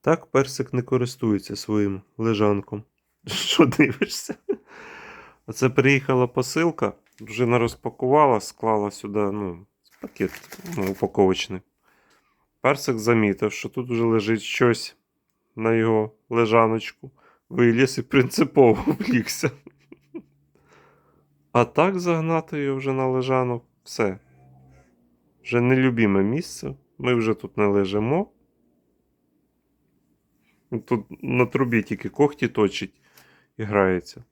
Так персик не користується своїм лежанком. Що дивишся? Оце приїхала посилка, дружина розпакувала, склала сюди, ну, пакет ну, упаковочний. Персик замітив, що тут вже лежить щось на його лежаночку. Виліз і принципово влігся. А так загнати його вже на лежанок, все. Вже нелюбіме місце. Ми вже тут не лежимо. Тут на трубі тільки когті точить і грається.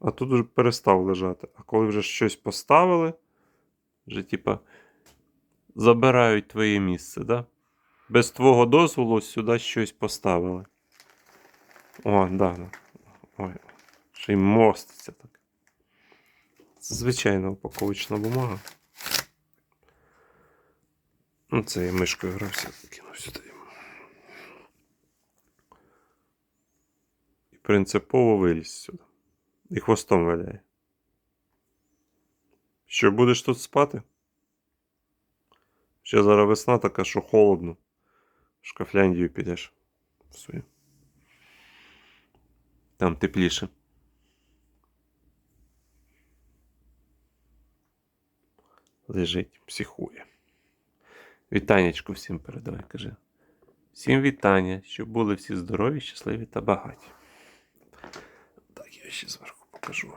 А тут вже перестав лежати. А коли вже щось поставили, вже типа забирають твоє місце, да? Без твого дозволу сюди щось поставили. О, да. Ой, ще й моститься так. Це звичайна упаковочна бумага. Ну, це я мишкою грався, кинув сюди. Принципово виліз сюди. І хвостом валяє. Що будеш тут спати? Ще зараз весна така, що холодно. В Шкафляндію підеш. В свою. Там тепліше. Лежить, психує. Вітанечку всім передавай, каже. Всім вітання, щоб були всі здорові, щасливі та багаті. Так, я ще зверху покажу.